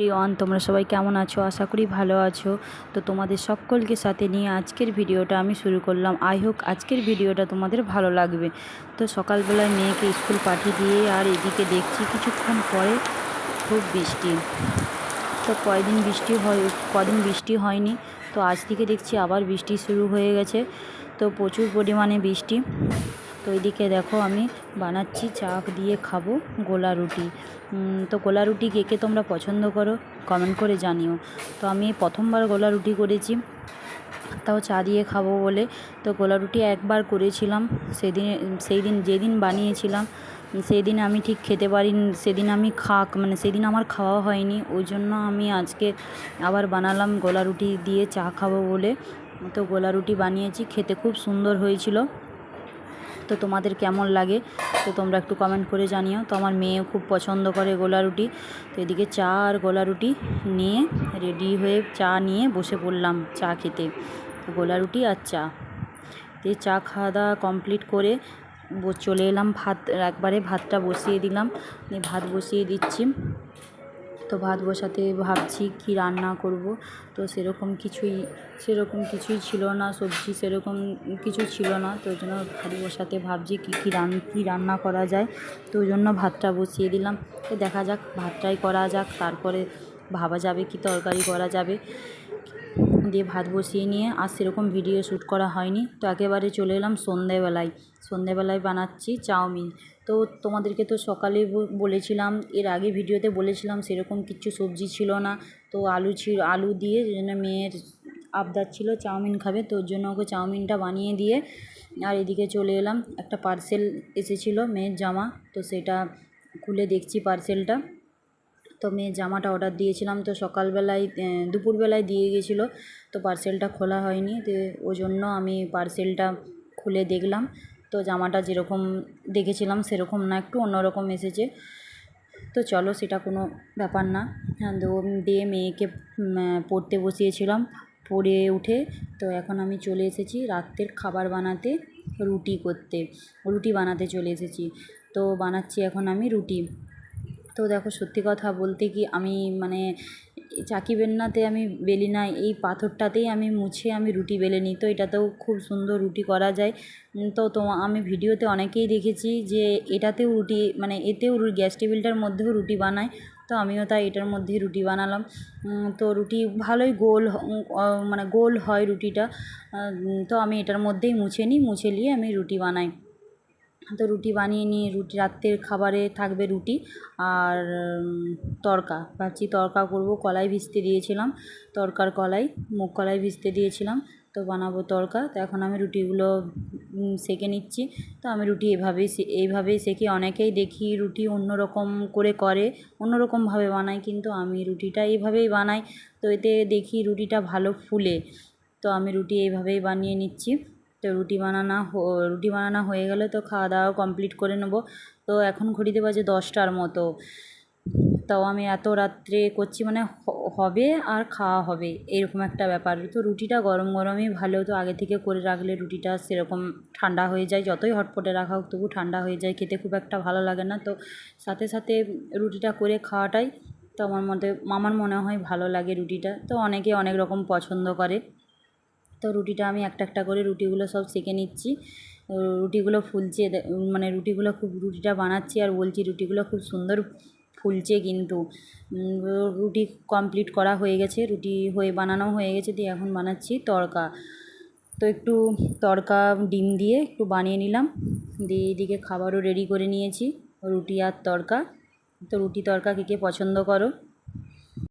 প্রিয়ন, তোমরা সবাই কেমন আছো? আশা করি ভালো আছো। তো তোমাদের সকলকে সাথে নিয়ে আজকের ভিডিওটা আমি শুরু করলাম। আই হোক আজকের ভিডিওটা তোমাদের ভালো লাগবে। তো সকালবেলায় মেয়েকে স্কুল পাঠিয়ে দিয়ে আর এদিকে দেখছি কিছুক্ষণ পরে খুব বৃষ্টি। তো কয়দিন বৃষ্টি হয়, কদিন বৃষ্টি হয়নি। তো আজ থেকে দেখছি আবার বৃষ্টি শুরু হয়ে গেছে। তো প্রচুর পরিমাণে বৃষ্টি। তো এদিকে দেখো আমি বানাচ্ছি চা দিয়ে খাব গোলা রুটি। তো গোলা রুটি কে কে তোমরা পছন্দ করো কমেন্ট করে জানিও। তো আমি প্রথমবার গোলা রুটি করেছি, তাও চা দিয়ে খাব বলে। তো গোলা রুটি একবার করেছিলাম, সেদিন সেই দিন যেদিন বানিয়েছিলাম, সেদিন আমি ঠিক খেতে পারি, সেদিন আমি খাক মানে সেদিন আমার খাওয়া হয়নি, ওই জন্য আমি আজকে আবার বানালাম গোলা রুটি দিয়ে চা খাব বলে। তো গোলা রুটি বানিয়েছি, খেতে খুব সুন্দর হয়েছিল। তো তোমাদের কেমন লাগে? তো তোমরা একটু কমেন্ট করে জানিও। তো আমার মেয়েও খুব পছন্দ করে গোলা রুটি। তো এদিকে চা আর গোলা রুটি নিয়ে রেডি হয়ে চা নিয়ে বসে পড়লাম চা খেতে। গোলা রুটি আর চা। এই চা খাওয়া দাওয়া কমপ্লিট করে চলে এলাম ভাত একবারে ভাতটা বসিয়ে দিলাম। দিয়ে ভাত বসিয়ে দিচ্ছি। তো ভাত বসাতে ভাবছি কি রান্না করব। তো সেরকম কিছুই সেরকম কিছুই ছিল না, সবজি সেরকম কিছু ছিল না। তো ওই জন্য ভাত বসাতে ভাবছি কী কী রান, কী রান্না করা যায়। তো ওই জন্য ভাতটা বসিয়ে দিলাম। তো দেখা যাক, ভাতটাই করা যাক, তারপরে ভাবা যাবে কি তরকারি করা যাবে। দিয়ে ভাত বসিয়ে নিয়ে, আর সেরকম ভিডিও শ্যুট করা হয়নি। তো একেবারে চলে এলাম সন্ধেবেলায়। সন্ধেবেলায় বানাচ্ছি চাউমিন। তো তোমাদেরকে তো সকালে বলেছিলাম, এর আগে ভিডিওতে বলেছিলাম সেরকম কিচ্ছু সবজি ছিল না। তো আলু ছিল, আলু দিয়ে জন্য মেয়ের আবদার ছিল, চাউমিন খাবে, তো ওর জন্য ওকে চাউমিনটা বানিয়ে দিয়ে আর এদিকে চলে এলাম। একটা পার্সেল এসেছিল মেয়ের জামা, তো সেটা খুলে দেখছি পার্সেলটা তো মেয়ের জামাটা অর্ডার দিয়েছিলাম, তো সকালবেলায় দুপুরবেলায় দিয়ে গেছিল, তো পার্সেলটা খোলা হয়নি। তো ওই জন্য আমি পার্সেলটা খুলে দেখলাম। তো জামাটা যেরকম দেখেছিলাম সেরকম না একটু অন্যরকম এসেছে। তো চলো সেটা কোনো ব্যাপার না। হ্যাঁ, তো দিয়ে মেয়েকে পড়তে বসিয়েছিলাম পড়ে উঠে তো এখন আমি চলে এসেছি রাত্রের খাবার বানাতে রুটি করতে রুটি বানাতে চলে এসেছি। তো বানাচ্ছি এখন আমি রুটি। তো দেখো সত্যি কথা বলতে কি আমি মানে চাকি বেলনাতে আমি বেলি না, এই পাথরটাতেই আমি মুছে আমি রুটি বেলে নিই। তো এটাতেও খুব সুন্দর রুটি করা যায়। তো তো আমি ভিডিওতে অনেকেই দেখেছি যে এটাতেও রুটি মানে এতেও গ্যাস টেবিলটার মধ্যেও রুটি বানায়। তো আমিও তাই এটার মধ্যেই রুটি বানালাম। তো রুটি ভালোই গোল মানে গোল হয় রুটিটা। তো আমি এটার মধ্যেই মুছে নিই, মুছে নিয়ে আমি রুটি বানাই। তো রুটি বানিয়ে নিয়ে, রুটি রাত্রের খাবারে থাকবে রুটি আর তড়কা ভাবছি তড়কা করব, কলাই ভিজতে দিয়েছিলাম তড়কার কলাই, মুগ কলাই ভিজতে দিয়েছিলাম, তো বানাবো তড়কা তো এখন আমি রুটিগুলো সেঁকে নিচ্ছি। তো আমি রুটি এভাবেই এইভাবেই সেঁকে, অনেকেই দেখি রুটি অন্য রকম করে করে অন্য রকমভাবে বানায়, কিন্তু আমি রুটিটা এইভাবেই বানাই। তো এতে দেখি রুটিটা ভালো ফুলে। তো আমি রুটি এইভাবেই বানিয়ে নিচ্ছি। তো রুটি বানানো রুটি বানানো হয়ে গেলে তো খাওয়া দাওয়া কমপ্লিট করে নেব। তো এখন ঘড়িতে বাজে দশটার মতো। তাও আমি এত রাত্রে করছি মানে হবে আর খাওয়া হবে, এরকম একটা ব্যাপার। তো রুটিটা গরম গরমই ভালো, তো আগে থেকে করে রাখলে রুটিটা সেরকম ঠান্ডা হয়ে যায়। যতই হটপটে রাখা হোক তবু ঠান্ডা হয়ে যায়, খেতে খুব একটা ভালো লাগে না। তো সাথে সাথে রুটিটা করে খাওয়াটাই তো আমার মতে, আমার মনে হয় ভালো লাগে রুটিটা। তো অনেকে অনেক রকম পছন্দ করে। তো রুটিটা আমি একটা একটা করে রুটিগুলো সব সেঁকে নিচ্ছি। রুটিগুলো ফুলছে মানে রুটিগুলো খুব, রুটিটা বানাচ্ছি আর বলছি রুটিগুলো খুব সুন্দর ফুলছে কিন্তু। রুটি কমপ্লিট করা হয়ে গেছে, রুটি হয়ে বানানো হয়ে গেছে, দিয়ে এখন বানাচ্ছি তড়কা তো একটু তড়কা ডিম দিয়ে একটু বানিয়ে নিলাম, দিয়ে এদিকে খাবারও রেডি করে নিয়েছি, রুটি আর তড়কা তো রুটি তড়কা কে কে পছন্দ করো?